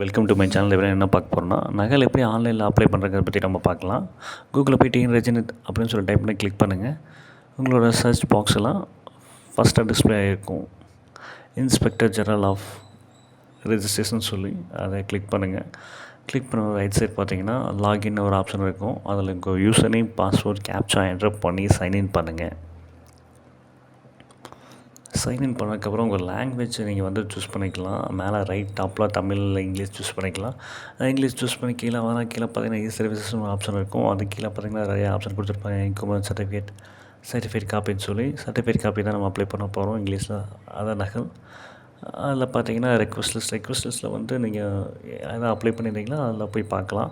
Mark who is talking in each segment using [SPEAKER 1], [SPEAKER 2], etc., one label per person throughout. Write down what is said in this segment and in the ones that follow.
[SPEAKER 1] Welcome to my channel இவரை என்ன பார்க்க போகிறோம்னா நகல் எப்படி ஆன்லைனில் அப்ளை பண்ணுறதை பற்றி நம்ம பார்க்கலாம். கூகுளில் போய் டிஎன் ரெஜினட் அப்படின்னு சொல்லி டைப் பண்ணி கிளிக் பண்ணுங்கள் உங்களோட சர்ச் பாக்ஸ் எல்லாம் ஃபஸ்ட்டாக டிஸ்பிளே ஆகிருக்கும் இன்ஸ்பெக்டர் ஜெனரல் ஆஃப் ரிஜிஸ்ட்ரேஷன் சொல்லி அதை கிளிக் பண்ணுங்கள் கிளிக் பண்ண ரைட் சைட் பார்த்தீங்கன்னா லாகின் ஒரு ஆப்ஷன் இருக்கும். அதில் உங்கள் user name password captcha enter பண்ணி சைன்இன் பண்ணுங்கள் சைன்இன் பண்ணதுக்கப்புறம் உங்கள் லாங்குவேஜ் நீங்கள் வந்து சூஸ் பண்ணிக்கலாம். மேலே ரைட் டாப்பில் தமிழ் இங்கிலீஷ் சூஸ் பண்ணிக்கலாம். இங்கிலீஷ் சூஸ் பண்ணி கீழே வர கீழே பார்த்தீங்கன்னா இ சர்வீசஸ்னு ஒரு ஆப்ஷன் இருக்கும். அது கீழே பார்த்தீங்கன்னா நிறைய ஆப்ஷன் கொடுத்துருப்பாங்க. இன்கம் சர்டிஃபிகேட் சர்டிஃபிகேட் காப்பின்னு சொல்லி. சர்டிஃபிகேட் காப்பி தான் நம்ம அப்ளை பண்ண போகிறோம் இங்கிலீஷில் அதான் நகல். அதில் பார்த்தீங்கன்னா ரெக்வஸ்ட் லிஸ்ட் ரெக்வஸ்ட் லிஸ்ட்டில் வந்து நீங்கள் எதாவது அப்ளை பண்ணியிருந்தீங்களா அதில் போய் பார்க்கலாம்.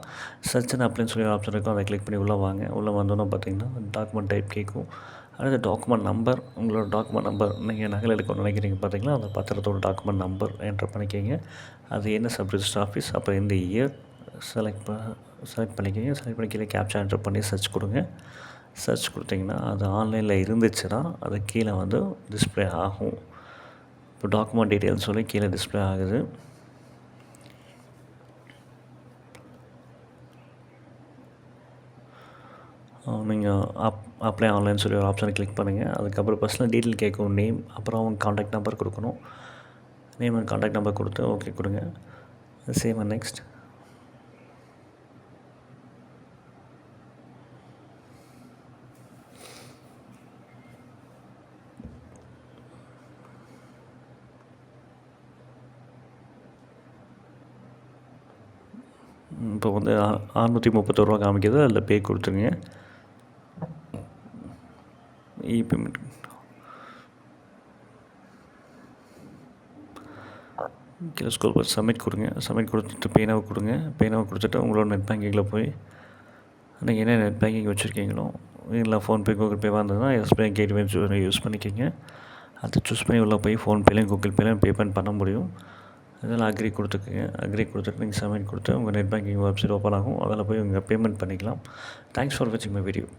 [SPEAKER 1] சர்ச் அண்ட் அப்ளைன்னு சொல்லி ஆப்ஷன் இருக்கும். அதை கிளிக் பண்ணி உள்ளே வாங்க. உள்ளே வந்தோன்னே பார்த்தீங்கன்னா டாக்குமெண்ட் டைப் கேட்கும். அடுத்து டாக்குமெண்ட் நம்பர் உங்களோட டாக்குமெண்ட் நம்பர் நீங்கள் நகல் எடுக்கணும்னு நினைக்கிறீங்க பார்த்தீங்களா? அந்த பத்திரத்தோட டாக்குமெண்ட் நம்பர் என்டர் பண்ணிக்கிங்க. அது என்ன சப் ரிஜிஸ்டர் ஆஃபீஸ் அப்புறம் இந்த இயர் செலக்ட் ப செலக்ட் பண்ணிக்கிங்க. செலக்ட் பண்ணி கீழே கேப்சா என்டர் பண்ணி சர்ச் கொடுங்க. சர்ச் கொடுத்தீங்கன்னா அது ஆன்லைனில் இருந்துச்சுன்னா அது கீழே வந்து டிஸ்பிளே ஆகும். இப்போ டாக்குமெண்ட் டீட்டெயில்ஸ் சொல்லி கீழே டிஸ்பிளே ஆகுது. நீங்கள் அப் அப்ளை ஆன்லைன் சொல்லி ஒரு ஆப்ஷனை கிளிக் பண்ணுங்கள் அதுக்கப்புறம் பர்சனல் டீட்டெயில் கேட்கும் நேம் அப்புறம் அவங்க காண்டாக்ட் நம்பர் கொடுக்கணும். நேம் அண்ட் காண்டாக்ட் நம்பர் கொடுத்து ஓகே கொடுங்க. சேம் அண்ட் நெக்ஸ்ட் இப்போ வந்து அறநூற்றி முப்பத்தொருவா காமிக்கிறது அதில் பே கொடுத்துருங்க. இ பேமெண்ட் கீழே ஸ்கூல் பஸ் சப்மிட் கொடுங்க. சப்மிட் கொடுத்துட்டு பேனாவை கொடுங்க. பேனாவை கொடுத்துட்டு உங்களோட நெட் பேங்கிங்கில் போய் நீங்கள் என்ன நெட் பேங்கிங் வச்சுருக்கீங்களோ இல்லை ஃபோன்பே கூகுள் பே வந்ததுன்னா எஸ்பிஐ கேட்வே யூஸ் பண்ணிக்கிங்க. அதை சூஸ் பண்ணி உள்ளே போய் ஃபோன்பேலையும் கூகுள் பேலையும் பேமெண்ட் பண்ண முடியும். அதில் அக்ரி கொடுத்துக்குங்க. அக்ரி கொடுத்துட்டு நீங்கள் சப்மிட் கொடுத்து உங்கள் நெட் பேங்கிங் வெப்சைட் ஓப்பன் ஆகும். அதில் போய் உங்கள் பேமெண்ட் பண்ணிக்கலாம். தேங்க்ஸ் ஃபார் வாட்சிங் மை வீடியோ ப்ளீஸ்